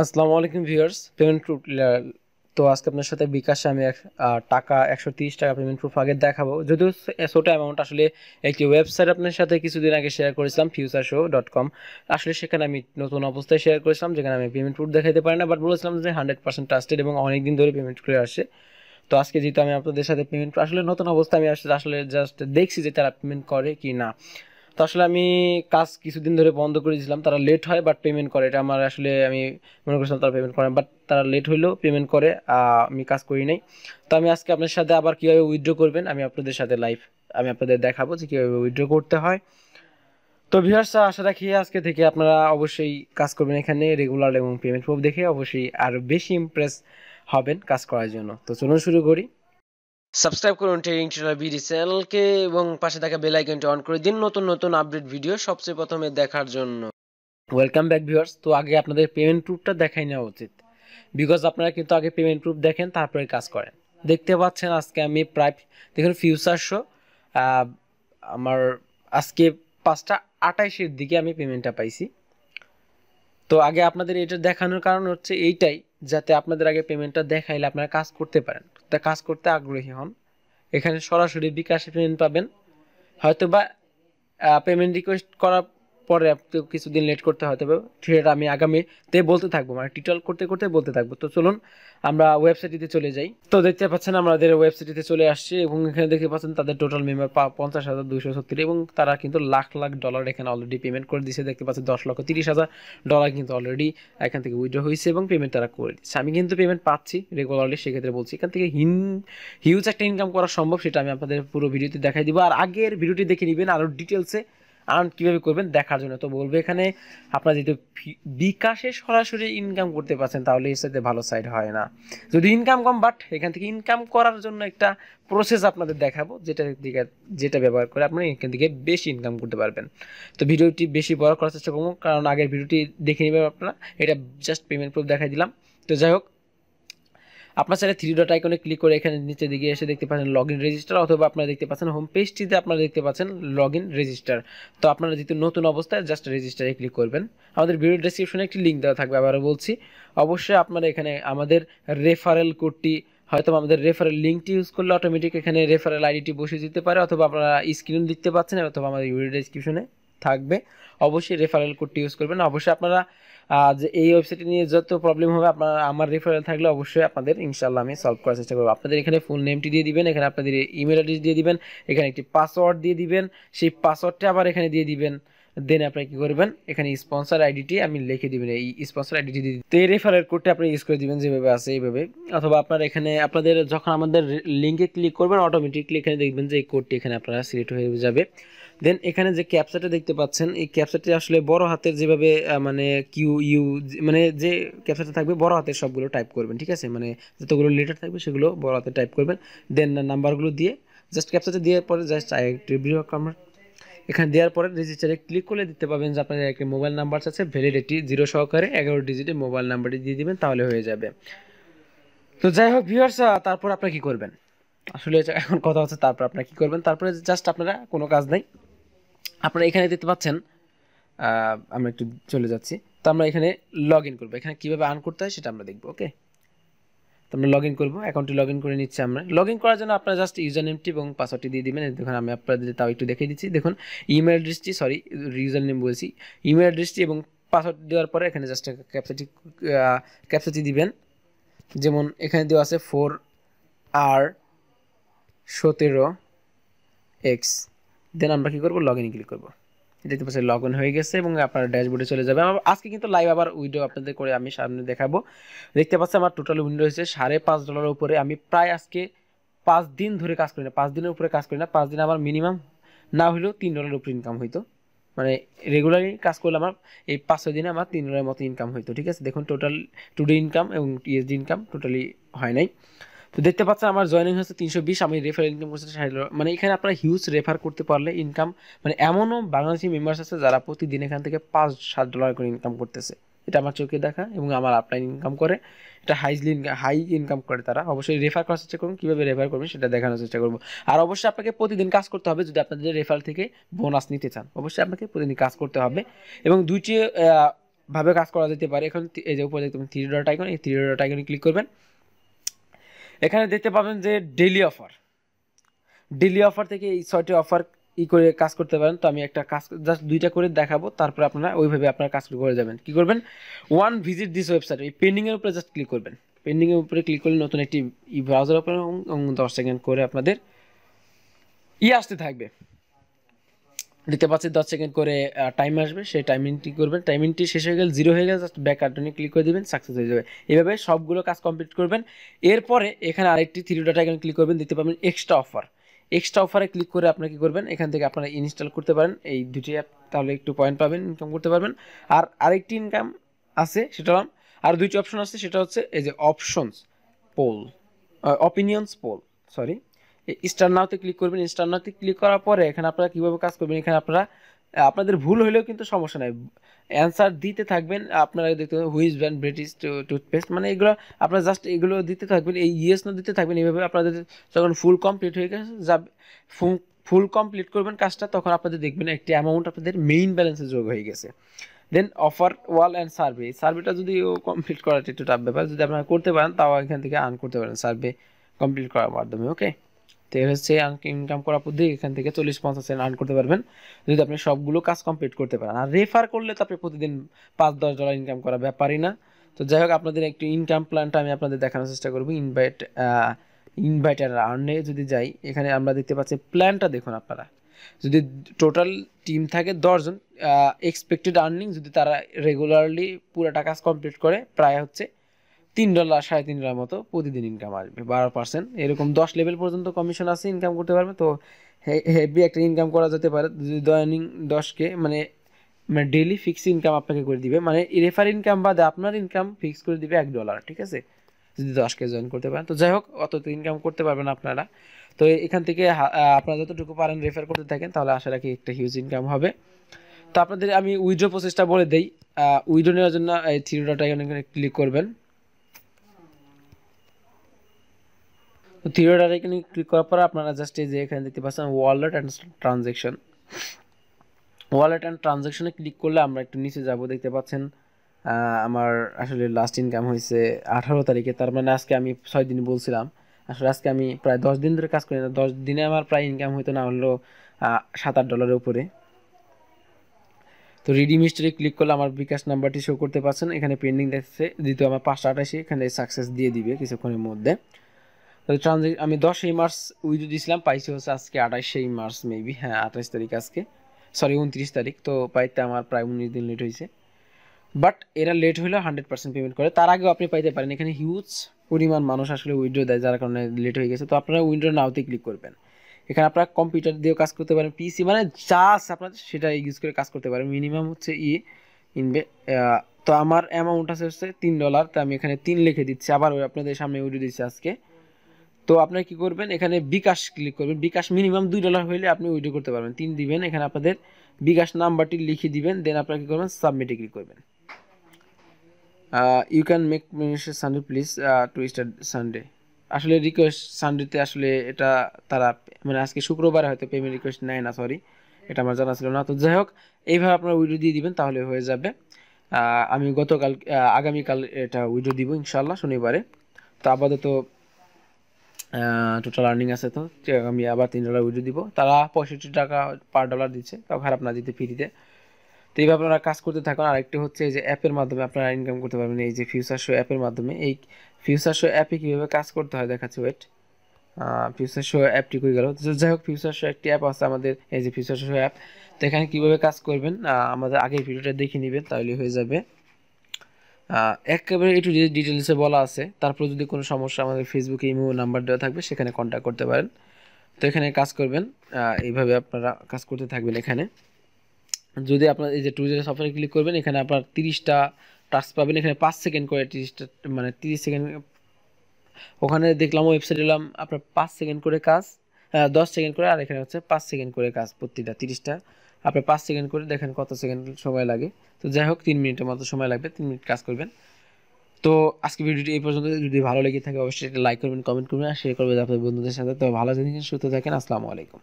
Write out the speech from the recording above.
আসসালামু আলাইকুম viewers payment proof তো আজকে আপনার সাথে বিকাশে আমি টাকা একশো তিরিশ টাকা পেমেন্ট প্রুফ আগে দেখাবো। যদিও ছোটো অ্যামাউন্ট আসলে একটি ওয়েবসাইট আপনার সাথে কিছুদিন আগে শেয়ার করেছিলাম ফিউচার শো ডট কম আসলে সেখানে আমি নতুন অবস্থায় শেয়ার করেছিলাম, যেখানে আমি পেমেন্ট প্রুফ দেখাতে পারি না বাট বলেছিলাম যে হান্ড্রেড পার্সেন্ট ট্রাস্টেড এবং অনেক দিন ধরে পেমেন্ট করে আসে। তো আজকে যেহেতু আমি আপনাদের সাথে পেমেন্ট আসলে নতুন অবস্থায় আমি আসলে জাস্ট দেখছি যে তারা পেমেন্ট করে কি না। তো আসলে আমি কাজ কিছুদিন ধরে বন্ধ করে দিয়েছিলাম। তারা লেট হয় বাট পেমেন্ট করে। এটা আমার আসলে আমি মনে করছিলাম তারা পেমেন্ট করে বাট তারা লেট হইলেও পেমেন্ট করে আমি কাজ করি নাই। তো আমি আজকে আপনার সাথে আবার কীভাবে উইথড্র করবেন, আমি আপনাদের সাথে লাইভ আমি আপনাদের দেখাবো যে কীভাবে উইথড্র করতে হয়। তো ভিউয়ার্স আশা রাখি আজকে থেকে আপনারা অবশ্যই কাজ করবেন এখানে রেগুলার এবং পেমেন্ট প্রুফ দেখে অবশ্যই আরও বেশি ইমপ্রেস হবেন কাজ করার জন্য। তো চলুন শুরু করি। সাবস্ক্রাইব করুন ট্রেডিং টিউটোরিয়াল বিডি চ্যানেলকে এবং পাশে থাকা বেল আইকনটি অন করে দিন নতুন নতুন আপডেট ভিডিও সবচেয়ে প্রথমে দেখার জন্য। ওয়েলকাম ব্যাক ভিউয়ার্স তো আগে আপনাদের পেমেন্ট প্রুফটা দেখাই নেওয়া উচিত। বিকজ আপনারা কিন্তু আগে পেমেন্ট প্রুফ দেখেন, তারপরে কাজ করেন। দেখতে পাচ্ছেন আজকে আমি প্রায়, দেখুন ফিউচার শো আমার আজকে পাঁচটা আটাইশের দিকে আমি পেমেন্টটা পাইছি। তো আগে আপনাদের এটা দেখানোর কারণ হচ্ছে এইটাই যাতে আপনাদের আগে পেমেন্টটা দেখাইলে আপনারা কাজ করতে পারেন। তা কাজ করতে আগ্রহী হন। এখানে সরাসরি বিকাশে পেমেন্ট পাবেন। হয়তো বা পেমেন্ট রিকোয়েস্ট করার পরে কিছুদিন লেট করতে হয়তো বা সেটা আমি আগামীতে বলতে থাকব মানে টিটল করতে করতে বলতে থাকব। তো চলুন, আমরা ওয়েবসাইটটিতে চলে যাই। তো দেখতে পাচ্ছেন, আমাদের ওয়েবসাইটটিতে চলে আসছে এবং এখানে দেখতে পাচ্ছেন, তাদের টোটাল মেম্বার পঞ্চাশ হাজার দুশো সত্তর এবং তারা কিন্তু লাখ লাখ ডলার এখানে অলরেডি পেমেন্ট করে দিয়েছে। দেখতে পাচ্ছেন, দশ লক্ষ তিরিশ হাজার ডলার কিন্তু অলরেডি এখান থেকে উইথড্র হয়েছে এবং পেমেন্ট তারা করে দিচ্ছে আমি কিন্তু পেমেন্ট পাচ্ছি রেগুলারলি সেক্ষেত্রে বলছি, এখান থেকে হিন হিউজ একটা ইনকাম করা সম্ভব, সেটা আমি আপনাদের পুরো ভিডিওতে দেখাই দিব। আর আগের ভিডিওটি দেখে নেবেন আরও ডিটেলসে আর্ন কীভাবে করবেন দেখার জন্য। তো বলব এখানে আপনার যেহেতু বিকাশে সরাসরি ইনকাম করতে পারছেন, তাহলে এর সাথে ভালো সাইড হয় না। যদি ইনকাম কম বাট এখান থেকে ইনকাম করার জন্য একটা প্রসেস আপনাদের দেখাবো যেটা দিকে, যেটা ব্যবহার করে আপনি এখান থেকে বেশি ইনকাম করতে পারবেন। তো ভিডিওটি বেশি বড় করার চেষ্টা করব, কারণ আগের ভিডিওটি দেখে নেবেন আপনারা। এটা জাস্ট পেমেন্ট প্রুফ দেখাই দিলাম। তো যাই হোক আপনার চাইলে থ্রি ডট আইকনে ক্লিক করে এখানে নিচে দিকে এসে দেখতে পাচ্ছেন লগ ইন রেজিস্টার অথবা আপনারা দেখতে পাচ্ছেন হোম পেজটিতে আপনারা দেখতে পাচ্ছেন লগ ইন রেজিস্টার তো আপনারা যেহেতু নতুন অবস্থায় জাস্ট রেজিস্টারে ক্লিক করবেন। আমাদের ভিডিও ডেসক্রিপশনে একটি লিঙ্ক দেওয়া থাকবে আবারও বলছি। অবশ্যই আপনারা এখানে আমাদের রেফারেল কোডটি হয়তো আমাদের রেফারেল লিঙ্কটি ইউজ করলে অটোমেটিক এখানে রেফারেল আইডিটি বসে দিতে পারে অথবা আপনারা স্ক্রিন দেখতে পাচ্ছেন অথবা আমাদের ভিডিও ডেসক্রিপশনে থাকবে, অবশ্যই রেফারেল কোডটি ইউজ করবেন। অবশ্যই আপনারা যে এই ওয়েবসাইটে নিয়ে যত প্রবলেম হবে, আপনার, আমার রেফারেল থাকলে অবশ্যই আপনাদের ইনশাল্লাহ আমি সলভ করার চেষ্টা করব। আপনাদের এখানে ফুল নেমটি দিয়ে দিবেন, এখানে আপনাদের ইমেল অ্যাড্রেস দিয়ে দিবেন, এখানে একটি পাসওয়ার্ড দিয়ে দিবেন, সেই পাসওয়ার্ডটা আবার এখানে দিয়ে দিবেন। দেন আপনি কি করবেন? এখানে স্পন্সর আইডিটি আমি লিখে দিবেন। এই স্পন্সর আইডিটি দিয়ে। তো এই রেফারেল কোডটা আপনি ইউজ করে দিবেন যেভাবে আছে এইভাবে। অথবা আপনার এখানে আপনাদের যখন আমাদের লিঙ্কে ক্লিক করবেন অটোমেটিকলি এখানে দেখবেন যে এই কোডটি এখানে আপনারা সিলেক্ট হয়ে যাবে। দেন এখানে যে ক্যাপচাটা দেখতে পাচ্ছেন, এই ক্যাপচাটি আসলে বড় হাতের যেভাবে মানে কিউ ইউ মানে যে ক্যাপচাটা থাকবে, বড় হাতের সবগুলো টাইপ করবেন, ঠিক আছে? মানে যতগুলো লেটার থাকবে, সেগুলো বড় হাতে টাইপ করবেন। দেন নাম্বারগুলো দিয়ে জাস্ট ক্যাপচাটা দেওয়ার পরে জাস্ট রিভিউ আমরা এখানে দেওয়ার পরে রেজিস্টারে ক্লিক করলে দিতে পাবেন যে আপনাদের একটি মোবাইল নাম্বার আছে ভ্যালিডিটি জিরো সহকারে এগারো ডিজিটের মোবাইল নাম্বারটি দিয়ে দিবেন, তাহলে হয়ে যাবে। তো যাই হোক ভিউয়ার্স তারপর আপনারা কী করবেন? আসলে এখন কথা হচ্ছে, তারপর আপনারা কী করবেন? তারপরে জাস্ট আপনারা কোনো কাজ নাই। আপনারা এখানে দেখতে পাচ্ছেন আমরা একটু চলে যাচ্ছি। তো আমরা এখানে লগ ইন করব। এখানে কীভাবে আর্ন করতে হয় সেটা আমরা দেখব ওকে তো আমরা লগ ইন করব অ্যাকাউন্টে লগ ইন করে নিচ্ছি আমরা। লগ ইন করার জন্য আপনারা জাস্ট ইউজার নেমটি এবং পাসওয়ার্ডটি দিয়ে দিবেন। দেখুন, আমি আপনাদের তাও একটু দেখিয়ে দিচ্ছি। দেখুন ইমেল অ্যাড্রেসটি সরি ইউজার নেম বলছি। ইমেল অ্যাড্রেসটি এবং পাসওয়ার্ড দেওয়ার পরে এখানে জাস্ট ক্যাপচাটি ক্যাপচাটি দিবেন। যেমন, এখানে দেওয়া আছে ফোর আর সতেরো এক্স দেন আমরা কী করব? লগ ইন ক্লিক করব। দেখতে পাচ্ছি লগ ইন হয়ে গেছে এবং আপনার ড্যাশবোর্ডে চলে যাবে। আমার আজকে কিন্তু লাইভ আবার উইডিও আপনাদের করে আমি সামনে দেখাবো। দেখতে পাচ্ছি আমার টোটাল উইন্ডো হয়েছে সাড়ে পাঁচ ডলারের উপরে। আমি প্রায় আজকে পাঁচ দিন ধরে কাজ করি না। পাঁচ দিনের উপরে কাজ করি না। পাঁচ দিন আমার মিনিমাম না হলেও তিন ডলারের উপরে ইনকাম হইতো। মানে রেগুলারলি কাজ করলে আমার এই পাঁচ ছয় দিনে আমার তিন ডলারের মতো ইনকাম হইতো। ঠিক আছে? দেখুন টোটাল টুডে ইনকাম এবং ইএসডি ইনকাম টোটালি হয় নাই। তো দেখতে পাচ্ছেন আমার জয়েনিং হচ্ছে তিনশো বিশ, আমি রেফার ইনকাম করছি মানে এখানে আপনারা হিউজ রেফার করতে পারলে ইনকাম মানে এমনও বাংলাদেশি মেম্বার্স আছে যারা প্রতিদিন এখান থেকে পাঁচ, সাত ডলার করে ইনকাম করতেছে। এটা আমার চোখে দেখা এবং আমার আপলাইন ইনকাম করে। এটা হাইজলি হাই ইনকাম করে তারা। অবশ্যই রেফার করার চেষ্টা করুন, কীভাবে রেফার করবেন সেটা দেখানোর চেষ্টা করব। আর অবশ্যই আপনাকে প্রতিদিন কাজ করতে হবে যদি আপনাদের রেফার থেকে বোনাস নিতে চান। অবশ্যই আপনাকে প্রতিদিন কাজ করতে হবে এবং দুইটি ভাবে কাজ করা যেতে পারে। এখন এই যে উপরে দেখতে থ্রি ডট আইকন এই থ্রি ডট আইকনে ক্লিক করবেন। এখানে দেখতে পাবেন যে ডেলি অফার ডেলি অফার থেকে এই ছয়টি অফার ই করে কাজ করতে পারেন। তো আমি একটা কাজ জাস্ট দুইটা করে দেখাবো, তারপর আপনারা ওইভাবে আপনারা কাজ করে যাবেন। কি করবেন? ওয়ান ভিজিট দিস ওয়েবসাইট এই পেন্ডিংয়ের উপরে জাস্ট ক্লিক করবেন। পেন্ডিংয়ের উপরে ক্লিক করলে নতুন একটি ই ব্রাউজার ওপেন দশ সেকেন্ড করে আপনাদের ই আসতে থাকবে। দেখতে পাচ্ছি দশ সেকেন্ড করে টাইম আসবে, সেই টাইমিংটি করবেন। টাইমিংটি শেষ হয়ে গেলে জিরো হয়ে গেলে জাস্ট ব্যাক আটনে ক্লিক করে দেবেন সাকসেস হয়ে যাবে। এইভাবে সবগুলো কাজ কমপ্লিট করবেন। এরপরে এখানে আরেকটি থ্রি ডট আইকন ক্লিক করবেন, দেখতে পাবেন এক্সট্রা অফার এক্সট্রা অফারে ক্লিক করে আপনারা কি করবেন? এখান থেকে আপনারা ইনস্টল করতে পারেন। এই দুটি অ্যাপ তাহলে একটু পয়েন্ট পাবেন ইনকাম করতে পারবেন। আর আরেকটি ইনকাম আছে, সেটা হলাম, আর দুইটি অপশন আছে, সেটা হচ্ছে এই যে options poll opinions poll sorry star নাওতে click করবেন। স্টার নাওতে ক্লিক করার পরে এখানে আপনারা কীভাবে কাজ করবেন? এখানে আপনারা আপনাদের ভুল হলেও কিন্তু সমস্যা নাই। অ্যান্সার দিতে থাকবেন। আপনারা দেখতে পাবেন হুইজ ব্র্যান্ড ব্রিটিশ টুথপেস্ট মানে এগুলো আপনারা জাস্ট এগুলো দিতে থাকবেন। এই ইয়েস না দিতে থাকবেন। এইভাবে আপনাদের যখন ফুল কমপ্লিট হয়ে গেছে, যাবে ফুল কমপ্লিট করবেন কাজটা, তখন আপনাদের দেখবেন একটি অ্যামাউন্ট আপনাদের মেইন ব্যালেন্সে যোগ হয়ে গেছে। Then offer wall and survey সার্ভেটা যদি কমপ্লিট করাটা একটু টাফ ব্যাপার। যদি আপনারা করতে পারেন, তাও এখান থেকে আর্ন করতে পারেন। সার্ভে কমপ্লিট করার মাধ্যমে ওকে তো এর হচ্ছে ইনকাম করার পদ্ধতি এখান থেকে চল্লিশ পঞ্চাশ সেন্ট আর্ন করতে পারবেন। যদি আপনি সবগুলো কাজ কমপ্লিট করতে পারেন। আর রেফার করলে তো আপনি প্রতিদিন পাঁচ, দশ ডলার ইনকাম করা ব্যাপারই না। তো যাই হোক, আপনাদের একটু ইনকাম প্ল্যানটা আমি আপনাদের দেখানোর চেষ্টা করব। ইনভাইট ইনভাইট আর আর্নে যদি যাই, এখানে আমরা দেখতে পাচ্ছি প্ল্যানটা দেখুন আপনারা। যদি টোটাল টিম থাকে দশজন এক্সপেক্টেড আর্নিং যদি তারা রেগুলারলি পুরোটা কাজ কমপ্লিট করে, প্রায় হচ্ছে তিন ডলার সাড়ে তিন ডলার মতো প্রতিদিন ইনকাম আসবে, বারো পার্সেন্ট এরকম দশ লেভেল পর্যন্ত কমিশন আছে ইনকাম করতে পারবে। তো হেভি একটা ইনকাম করা যেতে পারে। যদি দৈনিক দশকে মানে মানে ডেলি ফিক্স ইনকাম আপনাকে করে দিবে। মানে রেফার ইনকাম বাদে আপনার ইনকাম ফিক্স করে দিবে এক ডলার ঠিক আছে? যদি দশকে জয়েন করতে পারেন। তো যাই হোক, অত তো ইনকাম করতে পারবেন আপনারা। তো এখান থেকে আপনারা যতটুকু পারেন রেফার করতে থাকেন, তাহলে আশা রাখি একটা হিউজ ইনকাম হবে। তো আপনাদের আমি উইড্রো প্রসেসটা বলে দেই। উইড্রো নেওয়ার জন্য এই থ্রি ডট ক্লিক করবেন। তো ডট আইকনে ক্লিক করার পর আপনারা জাস্ট এই যে এখানে দেখতে পাচ্ছেন wallet and transaction wallet and ট্রানজেকশনে click করলে আমরা একটু নিচে যাব, দেখতে পাচ্ছেন আমার আসলে লাস্ট ইনকাম হয়েছে আঠারো তারিখে, তার মানে আজকে আমি ছয় দিন বলছিলাম। আসলে আজকে আমি প্রায় দশ দিন ধরে কাজ করি না, দশ দিনে আমার প্রায় ইনকাম হইতো না, হলো সাত আট ডলারের উপরে। তো রিডিম হিস্টোরি ক্লিক করলে আমার বিকাশ নাম্বারটি শো করতে পারছেন এখানে পেন্ডিং দেখছে দ্বিতীয় আমার পাঁচটা আটাশি এখানে সাকসেস দিয়ে দিবে কিছুক্ষণের মধ্যে। তো ট্রানজেক আমি দশই মার্চ উইডো দিয়েছিলাম পাইছি হচ্ছে আজকে আঠাশই মার্চ মেবি হ্যাঁ আঠাশ তারিখ আজকে। সরি উনত্রিশ তারিখ, তো পাইতে আমার প্রায় উনিশ দিন লেট হয়েছে বাট এরা লেট হলেও হান্ড্রেড পার্সেন্ট পেমেন্ট করে। তার আগেও আপনি পাইতে পারেন, এখানে হিউজ পরিমাণ মানুষ আসলে উইড্রো দেয়, যার কারণে লেট হয়ে গেছে। তো আপনারা উইন্ডো নাওতে ক্লিক করবেন। এখানে আপনারা কম্পিউটার দিয়েও কাজ করতে পারেন পিসি মানে যা আপনার সেটা ইউজ করে কাজ করতে পারেন। মিনিমাম হচ্ছে ই ইনবে তো আমার অ্যামাউন্ট আছে হচ্ছে তিন ডলার তো আমি এখানে তিন লিখে দিচ্ছি। আবার আপনাদের সামনে উইডো দিচ্ছি আজকে। তো আপনারা কি করবেন? এখানে বিকাশ ক্লিক করবেন। বিকাশ মিনিমাম দুই ডলার হলে আপনি উইড্রো করতে পারবেন। তিন দিবেন, এখানে আপনাদের বিকাশ নাম্বারটি লিখে দিবেন দেন আপনারা কি করবেন? সাবমিটে ক্লিক করবেন। You can make Sunday please to start Sunday আসলে রিকোয়েস্ট সানডেতে আসলে এটা তারা মানে আজকে শুক্রবার হয়তো পেমেন্ট রিকোয়েস্ট নেয় না সরি এটা আমার জানা ছিল না। তো যাই হোক, এইভাবে আপনারা উইডো দিয়ে দিবেন, তাহলে হয়ে যাবে। আমি গতকাল আগামীকাল এটা উইডো দিব ইনশাল্লাহ শনিবারে। তো আপাতত টোটাল আর্নিং আছে তো আমি আবার তিন ডলার উইডো দিব। তারা পঁয়ষট্টি টাকা পার ডলার দিচ্ছে, তাও খারাপ না দিতে ফ্রিতে তো। এইভাবে আপনারা কাজ করতে থাকুন। আরেকটি হচ্ছে এই যে অ্যাপের মাধ্যমে আপনারা ইনকাম করতে পারবেন, এই যে ফিউচার শো অ্যাপের মাধ্যমে। এই ফিউচার শো অ্যাপে কীভাবে কাজ করতে হয় দেখাচ্ছি ওয়েট ফিউচার শো অ্যাপটি কই গেল? যাই হোক ফিউচার শো একটি অ্যাপ আছে আমাদের, এই যে ফিউচার শো অ্যাপ তো এখানে কীভাবে কাজ করবেন আমাদের আগের ভিডিওটা দেখে নেবেন, তাহলে হয়ে যাবে। একেবারে একটু ডিটেলসে বলা আছে। তারপর যদি কোনো সমস্যা আমাদের ফেসবুকে ইমো নাম্বার দেওয়া থাকবে, সেখানে কন্ট্যাক্ট করতে পারেন। তো এখানে কাজ করবেন। এইভাবে আপনারা কাজ করতে থাকবেন এখানে। যদি আপনার এই যে টু জিরো সফটওয়্যার ক্লিক করবেন, এখানে আপনার তিরিশটা টাস্ক পাবেন। এখানে পাঁচ সেকেন্ড করে তিরিশটা মানে তিরিশ সেকেন্ড ওখানে দেখলাম ওয়েবসাইট এলাম, আপনার পাঁচ সেকেন্ড করে কাজ দশ সেকেন্ড করে, আর এখানে হচ্ছে পাঁচ সেকেন্ড করে কাজ, প্রতিটা তিরিশটা। আপনি পাঁচ সেকেন্ড করে দেখেন কত সেকেন্ড সময় লাগে। তো যাই হোক, তিন মিনিটের মতো সময় লাগবে, তিন মিনিট কাজ করবেন। তো আজকে ভিডিওটি এই পর্যন্ত। যদি ভালো লেগে থাকে, অবশ্যই লাইক করবেন, কমেন্ট করবেন, আর শেয়ার করবেন আপনাদের বন্ধুদের সাথে। তো ভালো জিনিস সুস্থ থাকেন। আসসালামু আলাইকুম।